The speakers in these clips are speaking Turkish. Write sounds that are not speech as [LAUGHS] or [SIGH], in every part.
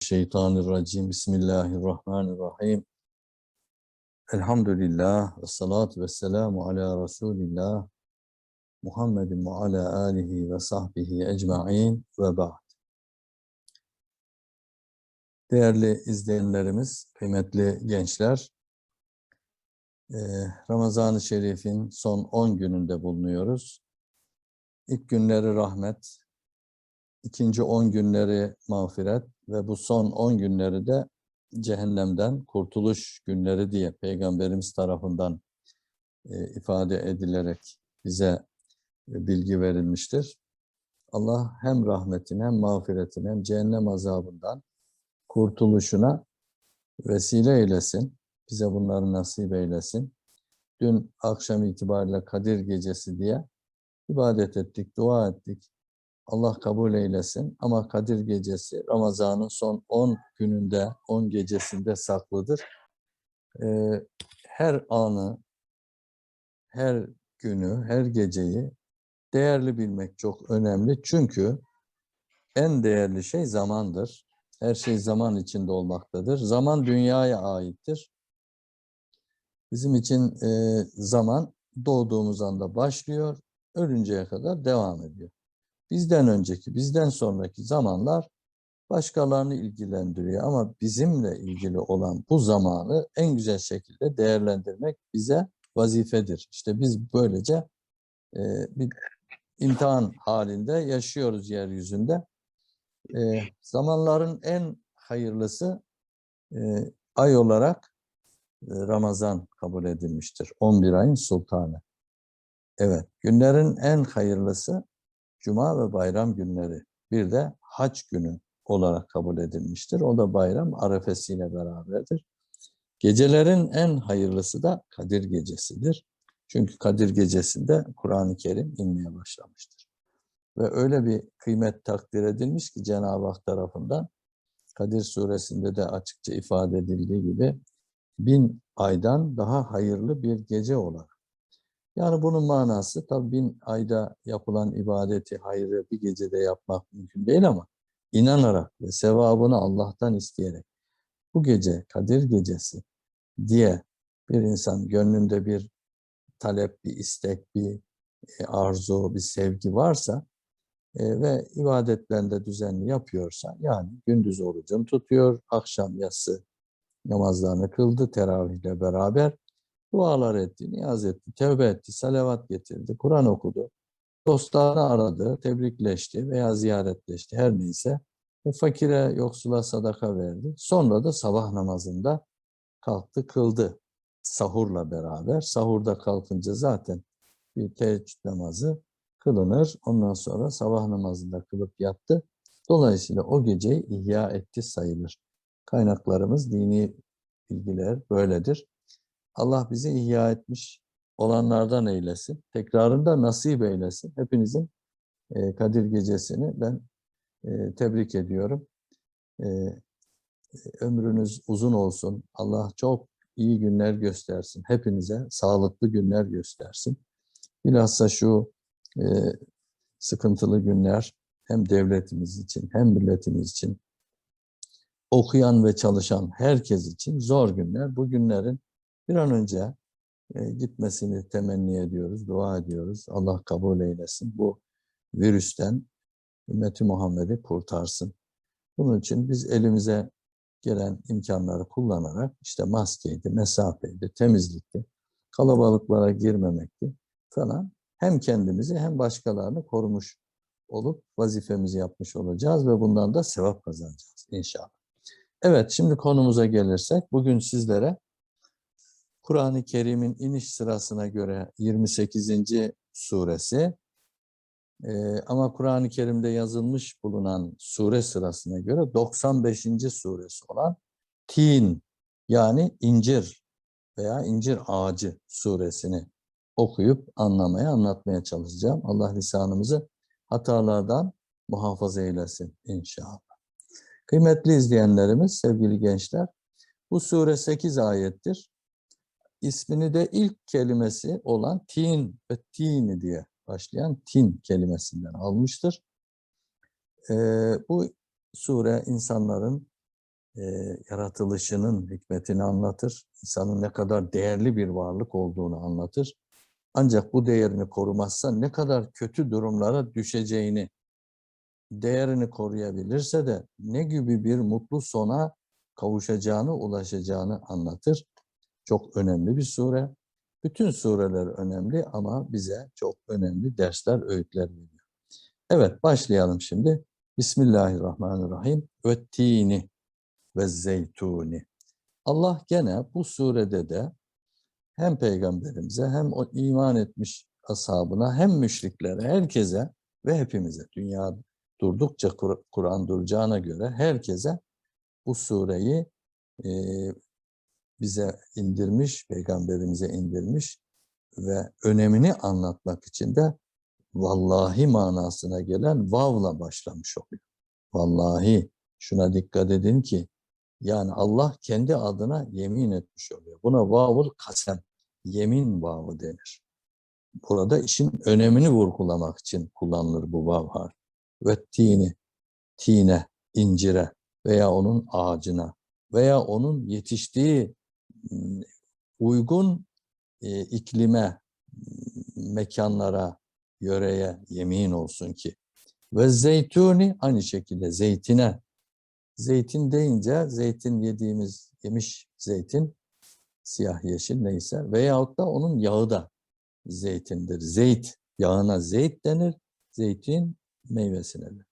Mineşşeytanirracim. Bismillahirrahmanirrahim. Elhamdülillah ve salatu ve selamu ala Resulillah Muhammedin ve ala alihi ve sahbihi ecma'in ve ba'd. Değerli izleyenlerimiz, kıymetli gençler, eee, Ramazan-ı Şerif'in son 10 gününde bulunuyoruz. İlk günleri rahmet, ikinci 10 günleri mağfiret ve bu son 10 günleri de cehennemden kurtuluş günleri diye Peygamberimiz tarafından e, ifade edilerek bize e, bilgi verilmiştir. Allah hem rahmetini hem mağfiretini hem cehennem azabından kurtuluşuna vesile eylesin. Bize bunları nasip eylesin. Dün akşam itibariyle Kadir Gecesi diye ibadet ettik, dua ettik. Allah kabul eylesin. Ama Kadir Gecesi Ramazan'ın son 10 gününde, 10 gecesinde saklıdır. Ee, her anı, her günü, her geceyi değerli bilmek çok önemli. Çünkü en değerli şey zamandır. Her şey zaman içinde olmaktadır. Zaman dünyaya aittir. Bizim için e, zaman doğduğumuz anda başlıyor, ölünceye kadar devam ediyor. Bizden önceki, bizden sonraki zamanlar başkalarını ilgilendiriyor ama bizimle ilgili olan bu zamanı en güzel şekilde değerlendirmek bize vazifedir. İşte biz böylece e, bir imtihan halinde yaşıyoruz yeryüzünde. E, zamanların en hayırlısı e, ay olarak e, Ramazan kabul edilmiştir. 11 ayın sultanı. Evet, günlerin en hayırlısı Cuma ve bayram günleri. Bir de hac günü olarak kabul edilmiştir. O da bayram arefesiyle beraberdir. Gecelerin en hayırlısı da Kadir Gecesi'dir. Çünkü Kadir Gecesi'nde Kur'an-ı Kerim inmeye başlamıştır. Ve öyle bir kıymet takdir edilmiş ki Cenab-ı Hak tarafından Kadir Suresinde de açıkça ifade edildiği gibi bin aydan daha hayırlı bir gece olarak. Yani bunun manası tabii bin ayda yapılan ibadeti, hayrı bir gecede yapmak mümkün değil ama inanarak ve sevabını Allah'tan isteyerek bu gece Kadir Gecesi diye bir insan gönlünde bir talep, bir istek, bir e, arzu, bir sevgi varsa e, ve ibadetlerinde düzenli yapıyorsa yani gündüz orucunu tutuyor, akşam yatsı namazlarını kıldı teravihle beraber dualar etti, niyaz etti, tevbe etti, salavat getirdi, Kur'an okudu, dostlarını aradı, tebrikleşti veya ziyaretleşti her neyse. E, fakire, yoksula sadaka verdi. Sonra da sabah namazında kalktı, kıldı. Sahurla beraber. Sahurda kalkınca zaten bir teheccüd namazı kılınır. Ondan sonra sabah namazında kılıp yattı. Dolayısıyla o geceyi ihya etti sayılır. Kaynaklarımız, dini bilgiler böyledir. Allah bizi ihya etmiş olanlardan eylesin. Tekrarında nasip eylesin. Hepinizin e, Kadir Gecesi'ni ben e, tebrik ediyorum. E, ömrünüz uzun olsun. Allah çok iyi günler göstersin. Hepinize sağlıklı günler göstersin. Bilhassa şu sıkıntılı günler hem devletimiz için hem milletimiz için okuyan ve çalışan herkes için zor günler. Bu günlerin bir an önce e, gitmesini temenni ediyoruz, dua ediyoruz. Allah kabul eylesin. Bu virüsten ümmeti Muhammed'i kurtarsın. Bunun için biz elimize gelen imkanları kullanarak işte maskeydi, mesafeydi, temizlikti, kalabalıklara girmemekti falan hem kendimizi hem başkalarını korumuş olup vazifemizi yapmış olacağız ve bundan da sevap kazanacağız inşallah. Evet şimdi konumuza gelirsek bugün sizlere Kur'an-ı Kerim'in iniş sırasına göre 28. suresi ee, ama Kur'an-ı Kerim'de yazılmış bulunan sure sırasına göre 95. suresi olan Tin yani incir veya incir ağacı suresini okuyup anlamaya, anlatmaya çalışacağım. Allah lisanımızı hatalardan muhafaza eylesin inşallah. Kıymetli izleyenlerimiz, sevgili gençler, bu sure 8 ayettir. İsmini de ilk kelimesi olan tin ve tini diye başlayan tin kelimesinden almıştır. Ee, bu sure insanların e, yaratılışının hikmetini anlatır. İnsanın ne kadar değerli bir varlık olduğunu anlatır. Ancak bu değerini korumazsa ne kadar kötü durumlara düşeceğini, değerini koruyabilirse de ne gibi bir mutlu sona kavuşacağını, ulaşacağını anlatır. Çok önemli bir sure. Bütün sureler önemli ama bize çok önemli dersler, öğütler veriyor. Evet, başlayalım şimdi. Bismillahirrahmanirrahim. Ve ve zeytuni. Allah gene bu surede de hem peygamberimize hem o iman etmiş ashabına hem müşriklere, herkese ve hepimize dünya durdukça Kur- Kur'an duracağına göre herkese bu sureyi bize indirmiş, peygamberimize indirmiş ve önemini anlatmak için de vallahi manasına gelen vavla başlamış oluyor. Vallahi şuna dikkat edin ki yani Allah kendi adına yemin etmiş oluyor. Buna vavul kasem, yemin vavı denir. Burada işin önemini vurgulamak için kullanılır bu vav harfi. Ve tini, tine, incire veya onun ağacına veya onun yetiştiği uygun e, iklime, m, mekanlara, yöreye yemin olsun ki. Ve zeytuni aynı şekilde zeytine. Zeytin deyince zeytin yediğimiz yemiş zeytin siyah yeşil neyse veyahut da onun yağı da zeytindir. Zeyt yağına zeyt denir. Zeytin meyvesine denir.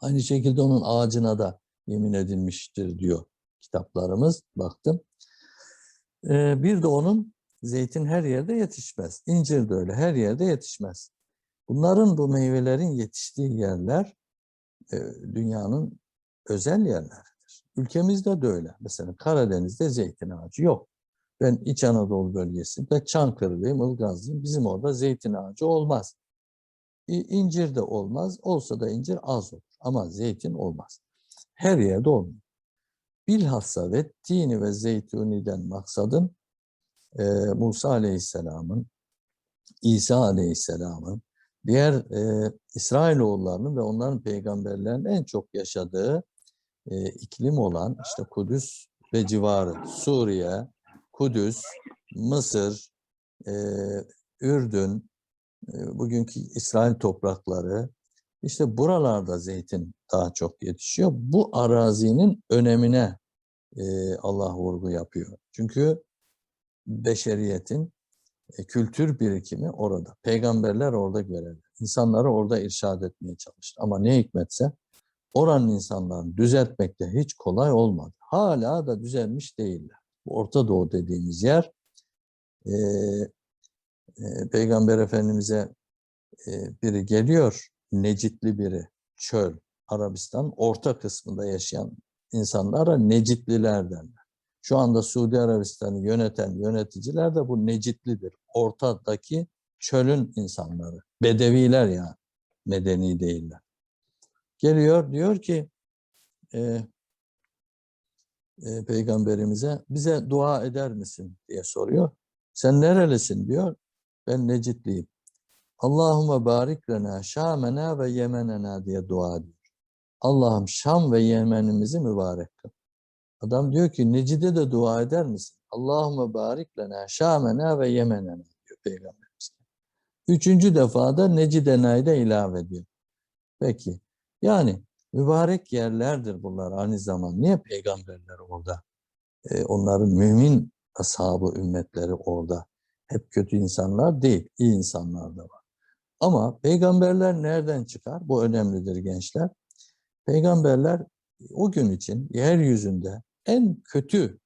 Aynı şekilde onun ağacına da yemin edilmiştir diyor kitaplarımız. Baktım. Ee, bir de onun zeytin her yerde yetişmez. İncir de öyle her yerde yetişmez. Bunların bu meyvelerin yetiştiği yerler e, dünyanın özel yerleridir. Ülkemizde de öyle. Mesela Karadeniz'de zeytin ağacı yok. Ben İç Anadolu bölgesinde Çankırı'dayım, Ilgazlıyım. Bizim orada zeytin ağacı olmaz. İncir de olmaz. Olsa da incir az olur. Ama zeytin olmaz. Her yerde olmuyor. Bilhassa ve tini ve zeytuniden maksadın e, Musa Aleyhisselam'ın, İsa Aleyhisselam'ın, diğer e, İsrailoğullarının ve onların peygamberlerinin en çok yaşadığı e, iklim olan işte Kudüs ve civarı, Suriye, Kudüs, Mısır, e, Ürdün, e, bugünkü İsrail toprakları, işte buralarda zeytin daha çok yetişiyor. Bu arazinin önemine e, Allah vurgu yapıyor. Çünkü beşeriyetin e, kültür birikimi orada. Peygamberler orada görevli. İnsanları orada irşad etmeye çalıştı. Ama ne hikmetse oranın insanlarını düzeltmekte hiç kolay olmadı. Hala da düzelmiş değiller. Bu Orta Doğu dediğimiz yer e, e, Peygamber Efendimiz'e e, biri geliyor, Necitli biri, çöl, Arabistan orta kısmında yaşayan insanlara Necitliler derler. Şu anda Suudi Arabistan'ı yöneten yöneticiler de bu Necitlidir. Ortadaki çölün insanları. Bedeviler yani. Medeni değiller. Geliyor diyor ki e, e, peygamberimize bize dua eder misin diye soruyor. Sen nerelisin diyor. Ben Necitliyim. Allahümme barik lena şamena ve yemenena diye dua ediyor. Allah'ım Şam ve Yemenimizi mübarek kıl. Adam diyor ki Necid'e de dua eder misin? Allahümme barik lena şamena ve yemenena diyor Peygamberimiz. Üçüncü defada Necidena'yı da ilave ediyor. Peki yani mübarek yerlerdir bunlar aynı zaman. Niye peygamberler orada? Ee, onların mümin ashabı ümmetleri orada. Hep kötü insanlar değil, iyi insanlar da var. Ama peygamberler nereden çıkar? Bu önemlidir gençler. Peygamberler o gün için yeryüzünde en kötü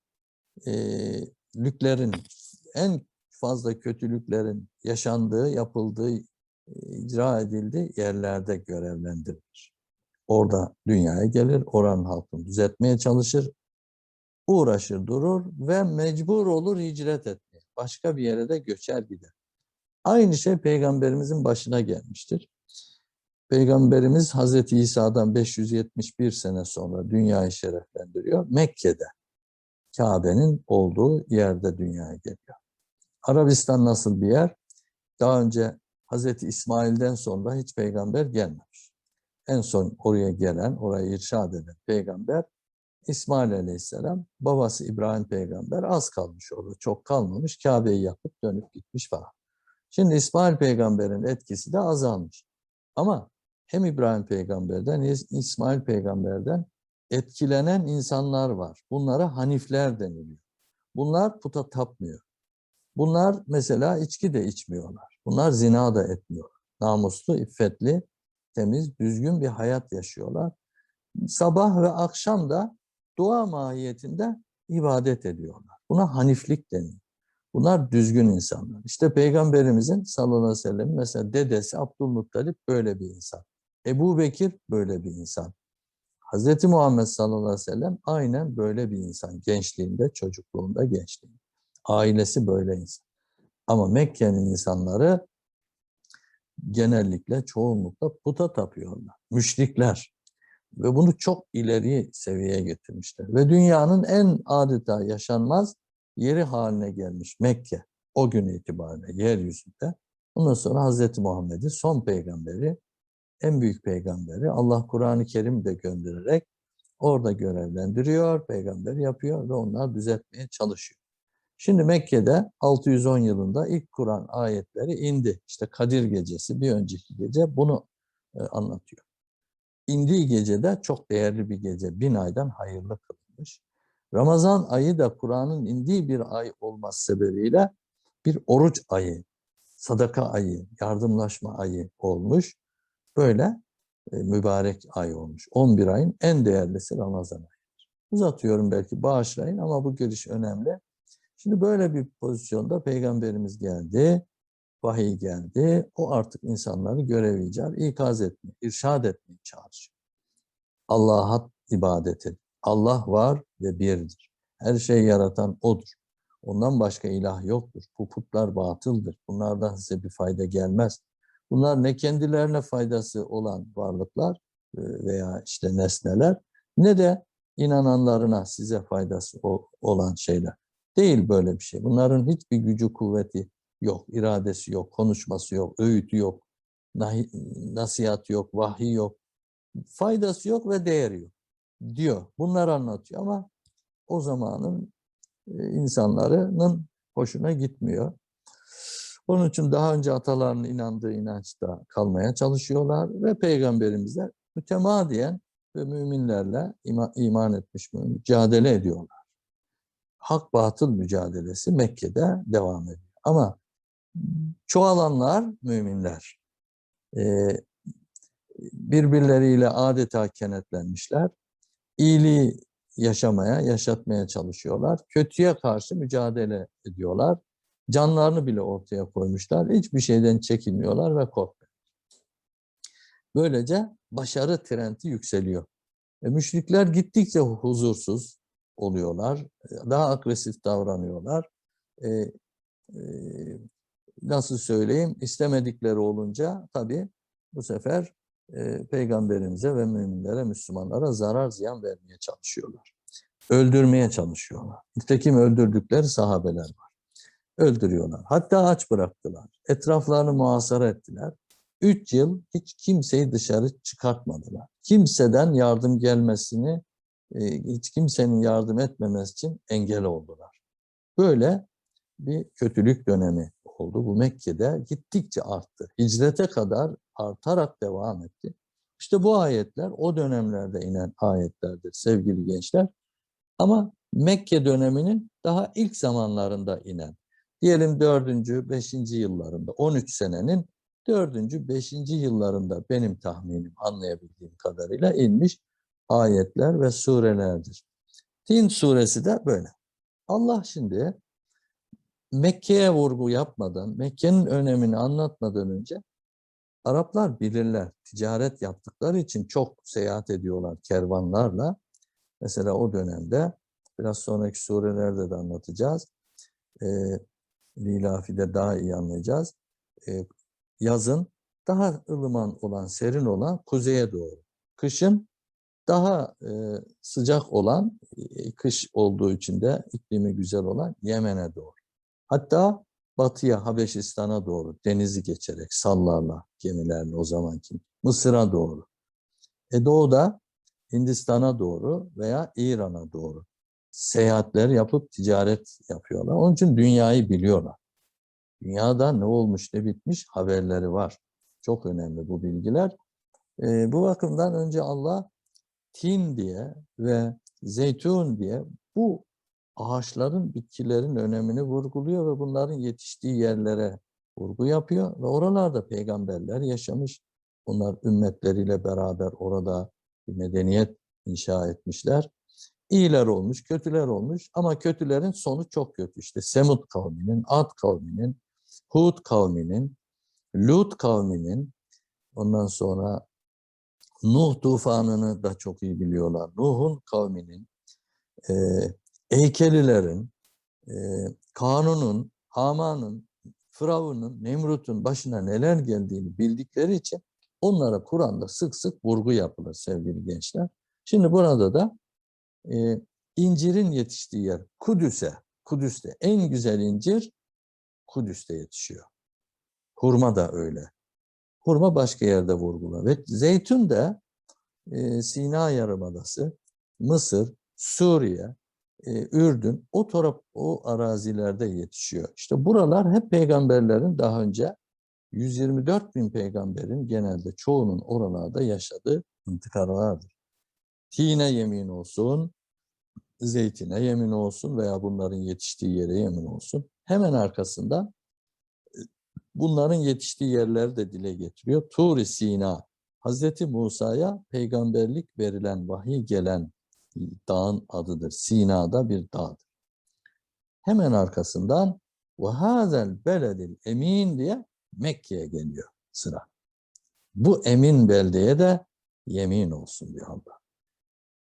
e, lüklerin, en fazla kötülüklerin yaşandığı, yapıldığı, e, icra edildiği yerlerde görevlendirilir. Orada dünyaya gelir, oranın halkını düzeltmeye çalışır, uğraşır durur ve mecbur olur hicret etmeye. Başka bir yere de göçer gider. Aynı şey peygamberimizin başına gelmiştir. Peygamberimiz Hazreti İsa'dan 571 sene sonra dünyayı şereflendiriyor. Mekke'de, Kabe'nin olduğu yerde dünyaya geliyor. Arabistan nasıl bir yer? Daha önce Hazreti İsmail'den sonra hiç peygamber gelmemiş. En son oraya gelen, orayı irşad eden peygamber İsmail Aleyhisselam, babası İbrahim Peygamber az kalmış orada, çok kalmamış. Kabe'yi yapıp dönüp gitmiş falan. Şimdi İsmail Peygamber'in etkisi de azalmış. Ama hem İbrahim Peygamber'den, İs- İsmail Peygamber'den etkilenen insanlar var. Bunlara Hanifler deniliyor. Bunlar puta tapmıyor. Bunlar mesela içki de içmiyorlar. Bunlar zina da etmiyorlar. Namuslu, iffetli, temiz, düzgün bir hayat yaşıyorlar. Sabah ve akşam da dua mahiyetinde ibadet ediyorlar. Buna haniflik deniyor. Bunlar düzgün insanlar. İşte Peygamberimizin sallallahu aleyhi ve sellem mesela dedesi Abdülmuttalip böyle bir insan. Ebu Bekir böyle bir insan. Hazreti Muhammed sallallahu aleyhi ve sellem aynen böyle bir insan. Gençliğinde, çocukluğunda, gençliğinde. Ailesi böyle insan. Ama Mekke'nin insanları genellikle çoğunlukla puta tapıyorlar. Müşrikler. Ve bunu çok ileri seviyeye getirmişler. Ve dünyanın en adeta yaşanmaz yeri haline gelmiş Mekke o gün itibariyle yeryüzünde. Ondan sonra Hazreti Muhammed'i son peygamberi, en büyük peygamberi Allah Kur'an-ı Kerim de göndererek orada görevlendiriyor, peygamber yapıyor ve onlar düzeltmeye çalışıyor. Şimdi Mekke'de 610 yılında ilk Kur'an ayetleri indi. İşte Kadir Gecesi bir önceki gece bunu e, anlatıyor. İndiği gecede çok değerli bir gece, bin aydan hayırlı kılınmış. Ramazan ayı da Kur'an'ın indiği bir ay olması sebebiyle bir oruç ayı, sadaka ayı, yardımlaşma ayı olmuş. Böyle e, mübarek ay olmuş. 11 ayın en değerlisi Ramazan ayıdır. Uzatıyorum belki bağışlayın ama bu giriş önemli. Şimdi böyle bir pozisyonda Peygamberimiz geldi, vahiy geldi. O artık insanları görev icap, ikaz etmeye, irşad etmeye çağırıyor. Allah'a ibadet edin. Allah var ve birdir. Her şeyi yaratan O'dur. Ondan başka ilah yoktur. Bu putlar batıldır. Bunlardan size bir fayda gelmez. Bunlar ne kendilerine faydası olan varlıklar e, veya işte nesneler ne de inananlarına size faydası olan şeyler. Değil böyle bir şey. Bunların hiçbir gücü, kuvveti yok, iradesi yok, konuşması yok, öğütü yok, nasihat yok, vahiy yok, faydası yok ve değeri yok diyor. Bunları anlatıyor ama o zamanın e, insanların hoşuna gitmiyor. Onun için daha önce atalarının inandığı inançta kalmaya çalışıyorlar ve peygamberimize mütemadiyen ve müminlerle ima- iman etmiş mücadele ediyorlar. Hak batıl mücadelesi Mekke'de devam ediyor. Ama çoğalanlar müminler. Ee, birbirleriyle adeta kenetlenmişler. İyiliği yaşamaya, yaşatmaya çalışıyorlar. Kötüye karşı mücadele ediyorlar. Canlarını bile ortaya koymuşlar. Hiçbir şeyden çekinmiyorlar ve korkmuyorlar. Böylece başarı trendi yükseliyor. E, müşrikler gittikçe huzursuz oluyorlar. Daha agresif davranıyorlar. E, e, nasıl söyleyeyim? istemedikleri olunca tabii bu sefer e, peygamberimize ve müminlere, Müslümanlara zarar ziyan vermeye çalışıyorlar. Öldürmeye çalışıyorlar. Nitekim öldürdükleri sahabeler var. Öldürüyorlar. Hatta aç bıraktılar. Etraflarını muhasara ettiler. Üç yıl hiç kimseyi dışarı çıkartmadılar. Kimseden yardım gelmesini, hiç kimsenin yardım etmemesi için engel oldular. Böyle bir kötülük dönemi oldu. Bu Mekke'de gittikçe arttı. Hicrete kadar artarak devam etti. İşte bu ayetler o dönemlerde inen ayetlerdir sevgili gençler. Ama Mekke döneminin daha ilk zamanlarında inen, diyelim 4. 5. yıllarında, 13 senenin 4. 5. yıllarında benim tahminim anlayabildiğim kadarıyla inmiş ayetler ve surelerdir. Tin suresi de böyle. Allah şimdi Mekke'ye vurgu yapmadan, Mekke'nin önemini anlatmadan önce Araplar bilirler. Ticaret yaptıkları için çok seyahat ediyorlar kervanlarla. Mesela o dönemde biraz sonraki surelerde de anlatacağız. E, Lilafi'de daha iyi anlayacağız. E, yazın daha ılıman olan, serin olan kuzeye doğru. Kışın daha e, sıcak olan, e, kış olduğu için de iklimi güzel olan Yemen'e doğru. Hatta batıya, Habeşistan'a doğru denizi geçerek sallarla, gemilerle o zamanki Mısır'a doğru. E doğuda Hindistan'a doğru veya İran'a doğru seyahatler yapıp ticaret yapıyorlar. Onun için dünyayı biliyorlar. Dünyada ne olmuş ne bitmiş haberleri var. Çok önemli bu bilgiler. Ee, bu bakımdan önce Allah tin diye ve zeytun diye bu ağaçların, bitkilerin önemini vurguluyor ve bunların yetiştiği yerlere vurgu yapıyor ve oralarda peygamberler yaşamış. Bunlar ümmetleriyle beraber orada bir medeniyet inşa etmişler. İyiler olmuş, kötüler olmuş ama kötülerin sonu çok kötü. İşte Semud kavminin, Ad kavminin, Hud kavminin, Lut kavminin, ondan sonra Nuh tufanını da çok iyi biliyorlar. Nuh'un kavminin, Eykelilerin, e, Kanun'un, Haman'ın, Firavun'un, Nemrut'un başına neler geldiğini bildikleri için onlara Kur'an'da sık sık vurgu yapılır sevgili gençler. Şimdi burada da e, incirin yetiştiği yer Kudüs'e, Kudüs'te en güzel incir Kudüs'te yetişiyor. Hurma da öyle. Hurma başka yerde vurgular. Ve zeytun da e, Sina Yarımadası, Mısır, Suriye, e, Ürdün o taraf o arazilerde yetişiyor. İşte buralar hep peygamberlerin daha önce 124 bin peygamberin genelde çoğunun oralarda yaşadığı mıntıkalardır. Tine yemin olsun, zeytine yemin olsun veya bunların yetiştiği yere yemin olsun. Hemen arkasında bunların yetiştiği yerleri de dile getiriyor. Tur-i Sina, Hazreti Musa'ya peygamberlik verilen, vahiy gelen dağın adıdır. Sina da bir dağdır. Hemen arkasından ve hazel beledil emin diye Mekke'ye geliyor sıra. Bu emin beldeye de yemin olsun diyor Allah.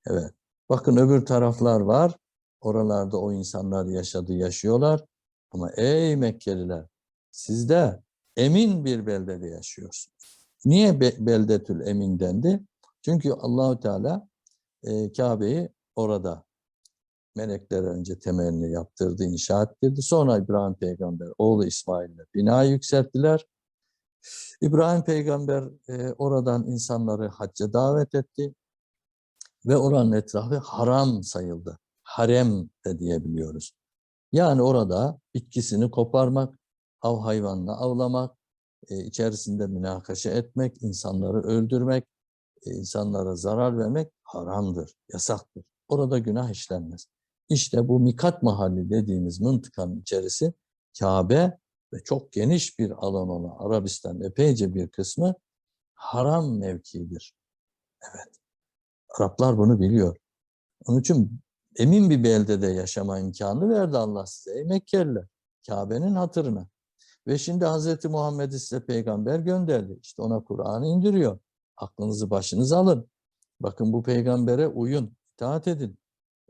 Evet. Bakın öbür taraflar var. Oralarda o insanlar yaşadı, yaşıyorlar. Ama ey Mekkeliler siz de emin bir beldede yaşıyorsunuz. Niye be beldetül emin dendi? Çünkü Allahü Teala e, Kabe'yi orada melekler önce temelini yaptırdı, inşa ettirdi. Sonra İbrahim peygamber oğlu İsmail'le bina yükselttiler. İbrahim peygamber e, oradan insanları hacca davet etti ve oranın etrafı haram sayıldı. Harem de diyebiliyoruz. Yani orada bitkisini koparmak, av hayvanla avlamak, e, içerisinde münakaşa etmek, insanları öldürmek, insanlara zarar vermek haramdır, yasaktır. Orada günah işlenmez. İşte bu Mikat Mahalli dediğimiz mıntıkanın içerisi Kabe ve çok geniş bir alan olan Arabistan epeyce bir kısmı haram mevkidir. Evet. Araplar bunu biliyor. Onun için emin bir beldede yaşama imkanı verdi Allah size. Ey Mekkeliler, Kabe'nin hatırına. Ve şimdi Hz. Muhammed'i size peygamber gönderdi. İşte ona Kur'an'ı indiriyor. Aklınızı başınıza alın. Bakın bu peygambere uyun, itaat edin.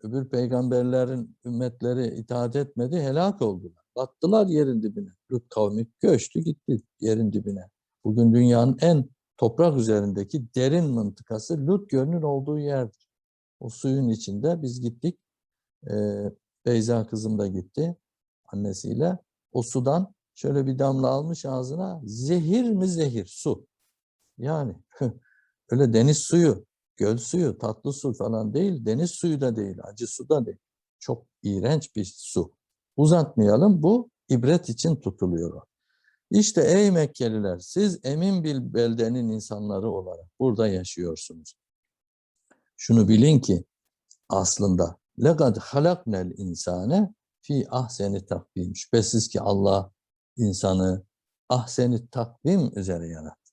Öbür peygamberlerin ümmetleri itaat etmedi, helak oldular. Battılar yerin dibine. Lut kavmi göçtü gitti yerin dibine. Bugün dünyanın en toprak üzerindeki derin mıntıkası Lut Gölü'nün olduğu yerdir. O suyun içinde biz gittik. Ee, Beyza kızım da gitti annesiyle. O sudan şöyle bir damla almış ağzına. Zehir mi zehir su. Yani [LAUGHS] öyle deniz suyu, göl suyu, tatlı su falan değil. Deniz suyu da değil, acı su da değil. Çok iğrenç bir su. Uzatmayalım bu ibret için tutuluyor. İşte ey Mekkeliler siz emin bir beldenin insanları olarak burada yaşıyorsunuz. Şunu bilin ki aslında lekad halaknel insane fi ahseni takvim. Şüphesiz ki Allah insanı ahseni takvim üzere yarattı.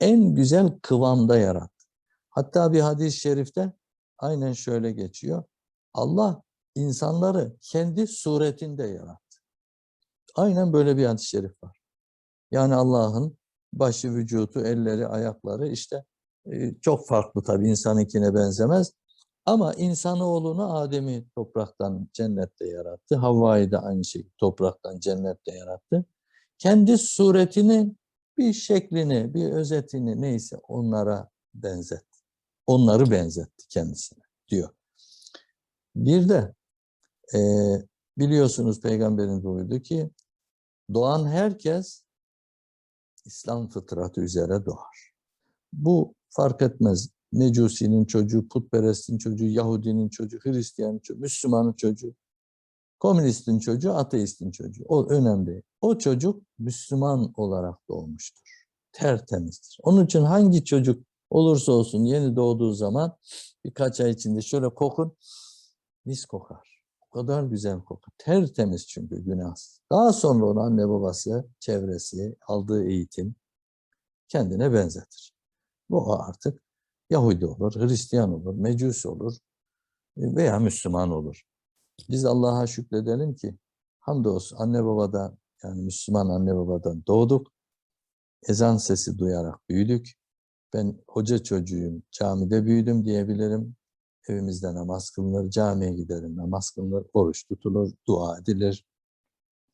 En güzel kıvamda yarattı. Hatta bir hadis-i şerifte aynen şöyle geçiyor. Allah insanları kendi suretinde yarattı. Aynen böyle bir hadis-i şerif var. Yani Allah'ın başı, vücudu, elleri, ayakları işte e, çok farklı tabii insanınkine benzemez. Ama insanoğlunu Adem'i topraktan cennette yarattı. Havva'yı da aynı şekilde topraktan cennette yarattı. Kendi suretini, bir şeklini, bir özetini neyse onlara benzetti. Onları benzetti kendisine diyor. Bir de e, biliyorsunuz peygamberin buyurdu ki doğan herkes İslam fıtratı üzere doğar. Bu fark etmez Mecusi'nin çocuğu, putperestin çocuğu, Yahudinin çocuğu, Hristiyanın çocuğu, Müslümanın çocuğu, komünistin çocuğu, ateistin çocuğu. O önemli. O çocuk Müslüman olarak doğmuştur. Tertemizdir. Onun için hangi çocuk olursa olsun yeni doğduğu zaman birkaç ay içinde şöyle kokun, mis kokar. O kadar güzel kokar. Tertemiz çünkü günahsız. Daha sonra onu anne babası, çevresi, aldığı eğitim kendine benzetir. Bu artık Yahudi olur, Hristiyan olur, Mecusi olur veya Müslüman olur. Biz Allah'a şükredelim ki hamdolsun anne babadan yani Müslüman anne babadan doğduk. Ezan sesi duyarak büyüdük. Ben hoca çocuğuyum, camide büyüdüm diyebilirim. Evimizde namaz kılınır, camiye giderim, namaz kılınır, oruç tutulur, dua edilir,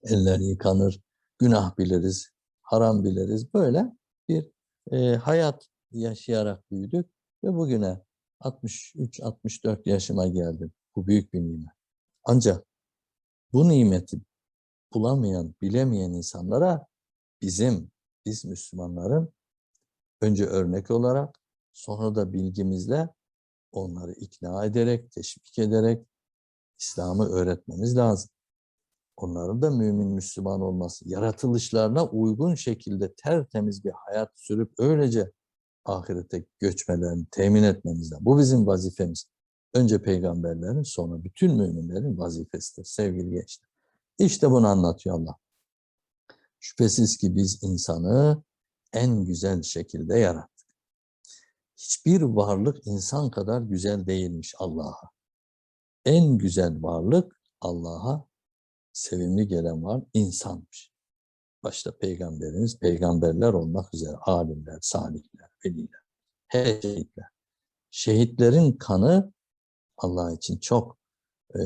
eller yıkanır, günah biliriz, haram biliriz. Böyle bir e, hayat yaşayarak büyüdük ve bugüne 63-64 yaşıma geldim. Bu büyük bir nimet. Ancak bu nimeti bulamayan, bilemeyen insanlara bizim, biz Müslümanların önce örnek olarak sonra da bilgimizle onları ikna ederek, teşvik ederek İslam'ı öğretmemiz lazım. Onların da mümin Müslüman olması, yaratılışlarına uygun şekilde tertemiz bir hayat sürüp öylece ahirete göçmelerini temin etmemiz lazım. Bu bizim vazifemiz. Önce peygamberlerin sonra bütün müminlerin vazifesidir sevgili gençler. İşte bunu anlatıyor Allah. Şüphesiz ki biz insanı en güzel şekilde yarattık. Hiçbir varlık insan kadar güzel değilmiş Allah'a. En güzel varlık Allah'a sevimli gelen var insanmış. Başta peygamberimiz, peygamberler olmak üzere alimler, salihler, veliler, her şehitler. Şehitlerin kanı Allah için çok e,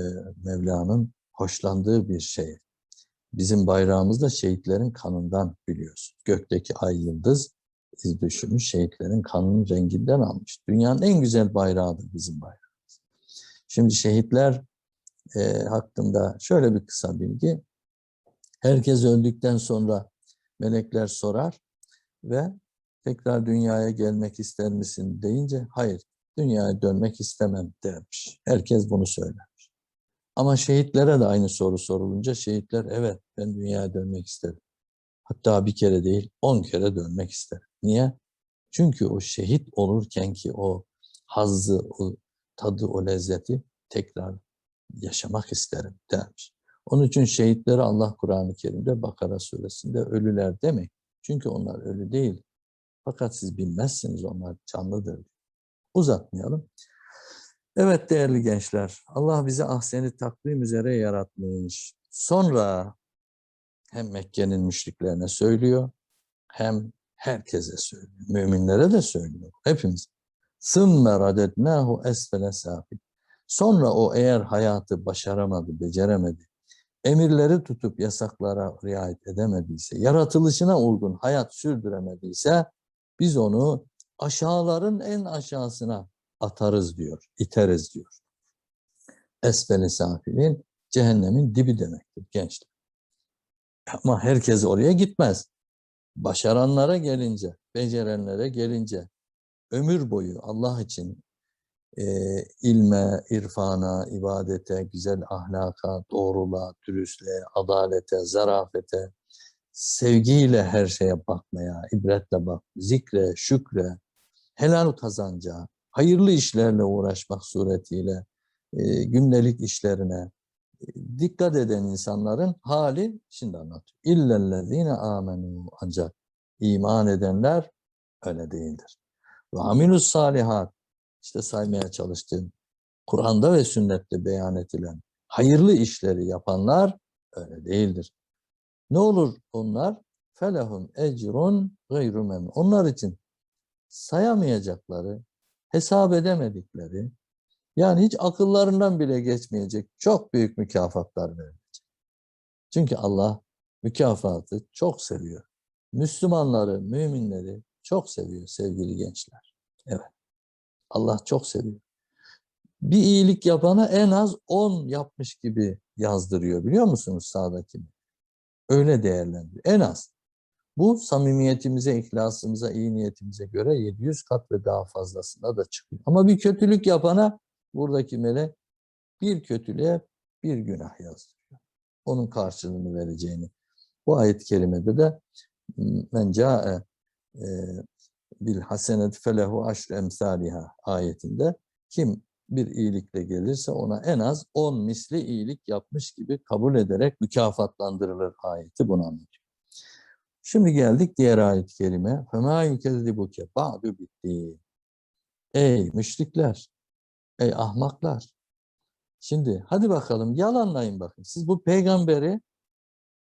Mevla'nın hoşlandığı bir şey. Bizim bayrağımızda şehitlerin kanından biliyoruz. Gökteki ay yıldız iz düşümüş şehitlerin kanının renginden almış. Dünyanın en güzel bayrağıdır bizim bayrağımız. Şimdi şehitler e, hakkında şöyle bir kısa bilgi. Herkes öldükten sonra melekler sorar ve tekrar dünyaya gelmek ister misin deyince hayır dünyaya dönmek istemem dermiş. Herkes bunu söylermiş. Ama şehitlere de aynı soru sorulunca şehitler evet ben dünyaya dönmek isterim. Hatta bir kere değil on kere dönmek isterim. Niye? Çünkü o şehit olurken ki o hazzı, o tadı, o lezzeti tekrar yaşamak isterim dermiş. Onun için şehitleri Allah Kur'an-ı Kerim'de Bakara suresinde ölüler demek. Çünkü onlar ölü değil. Fakat siz bilmezsiniz onlar canlıdır Uzatmayalım. Evet değerli gençler, Allah bizi ahseni takvim üzere yaratmış. Sonra hem Mekke'nin müşriklerine söylüyor, hem herkese söylüyor. Müminlere de söylüyor. Hepimiz. ثُمَّ رَدَدْنَاهُ esfele safil. Sonra o eğer hayatı başaramadı, beceremedi, emirleri tutup yasaklara riayet edemediyse, yaratılışına uygun hayat sürdüremediyse biz onu aşağıların en aşağısına atarız diyor, iteriz diyor. Esfeli safilin cehennemin dibi demektir gençler. Ama herkes oraya gitmez. Başaranlara gelince, becerenlere gelince ömür boyu Allah için e, ilme, irfana, ibadete, güzel ahlaka, doğruluğa, dürüstlüğe, adalete, zarafete, sevgiyle her şeye bakmaya, ibretle bak, zikre, şükre, helal kazanca, hayırlı işlerle uğraşmak suretiyle e, gündelik işlerine e, dikkat eden insanların hali şimdi anlatıyor. İllellezine amenu ancak iman edenler öyle değildir. Ve amilus salihat işte saymaya çalıştığım Kur'an'da ve sünnette beyan edilen hayırlı işleri yapanlar öyle değildir. Ne olur onlar? Felehum ecrun gayru. Onlar için sayamayacakları, hesap edemedikleri, yani hiç akıllarından bile geçmeyecek çok büyük mükafatlar verilecek. Çünkü Allah mükafatı çok seviyor. Müslümanları, müminleri çok seviyor sevgili gençler. Evet. Allah çok seviyor. Bir iyilik yapana en az 10 yapmış gibi yazdırıyor biliyor musunuz sağdaki? Öyle değerlendiriyor. En az. Bu samimiyetimize, ihlasımıza, iyi niyetimize göre 700 kat ve daha fazlasına da çıkıyor. Ama bir kötülük yapana buradaki melek bir kötülüğe bir günah yazdırıyor. Onun karşılığını vereceğini. Bu ayet-i kerimede de men ca'e e, bil hasenet felehu aşr emsaliha ayetinde kim bir iyilikle gelirse ona en az 10 misli iyilik yapmış gibi kabul ederek mükafatlandırılır ayeti bunu anlatıyor. Şimdi geldik diğer ayet-i kerime. فَمَا يُكَذِّبُكَ بَعْدُ bitti. Ey müşrikler, ey ahmaklar. Şimdi hadi bakalım yalanlayın bakın. Siz bu peygamberi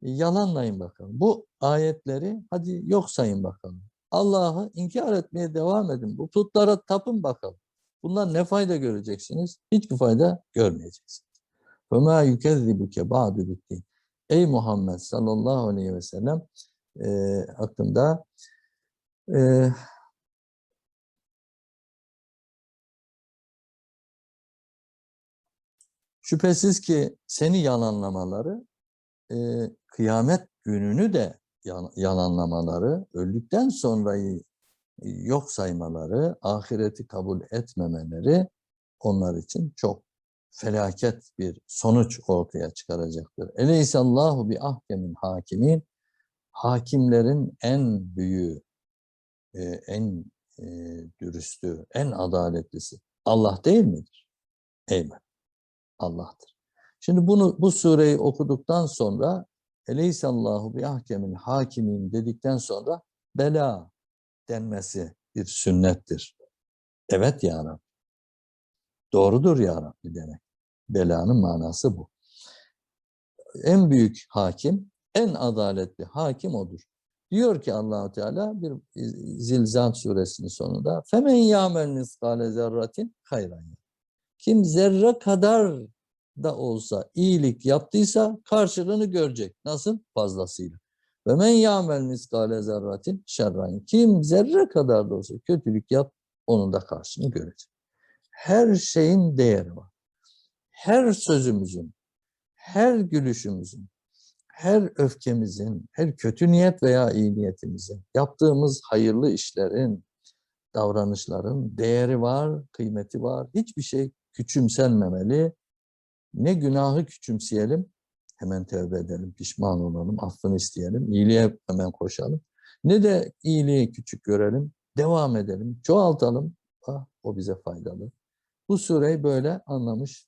yalanlayın bakalım. Bu ayetleri hadi yok sayın bakalım. Allah'ı inkar etmeye devam edin. Bu putlara tapın bakalım. Bundan ne fayda göreceksiniz? Hiçbir fayda görmeyeceksiniz. فَمَا يُكَذِّبُكَ بَعْدُ bitti. Ey Muhammed sallallahu aleyhi ve sellem e, hakkında e, şüphesiz ki seni yalanlamaları e, kıyamet gününü de yalanlamaları, öldükten sonrayı yok saymaları, ahireti kabul etmemeleri onlar için çok felaket bir sonuç ortaya çıkaracaktır. Eleysallahu bi ahkemin hakimin hakimlerin en büyüğü, e, en e, dürüstü, en adaletlisi Allah değil midir? Eyvallah. Allah'tır. Şimdi bunu bu sureyi okuduktan sonra Eleysallahu bi ahkemin hakimin dedikten sonra bela denmesi bir sünnettir. Evet ya Rabbi. Doğrudur ya Rabbi demek. Belanın manası bu. En büyük hakim, en adaletli hakim odur. Diyor ki Allahu Teala bir Zilzal suresinin sonunda femen ya'mel miskale zerratin hayran yara." Kim zerre kadar da olsa iyilik yaptıysa karşılığını görecek. Nasıl? Fazlasıyla. Ve men ya'mel miskale zerratin şerran. Kim zerre kadar da olsa kötülük yap, onun da karşılığını görecek. Her şeyin değeri var. Her sözümüzün, her gülüşümüzün, her öfkemizin, her kötü niyet veya iyi niyetimizin, yaptığımız hayırlı işlerin, davranışların değeri var, kıymeti var. Hiçbir şey küçümsenmemeli. Ne günahı küçümseyelim, hemen tövbe edelim, pişman olalım, affını isteyelim, iyiliğe hemen koşalım. Ne de iyiliği küçük görelim, devam edelim, çoğaltalım. Ah, o bize faydalı. Bu sureyi böyle anlamış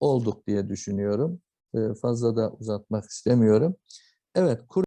olduk diye düşünüyorum. Ee, Fazla da uzatmak istemiyorum. Evet, Kur